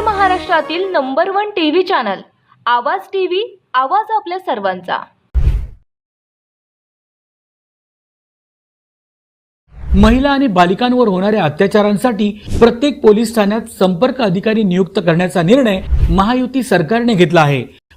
महाराष्ट्रातील number one TV channel Awaaz TV Awaaz आपल्या सर्वांचा. महिला आणि बालिकांवर होणाऱ्या अत्याचारांसाठी प्रत्येक पोलीस ठाण्यात संपर्क अधिकारी नियुक्त करण्याचा निर्णय महायुती सरकारने घेतला आहे.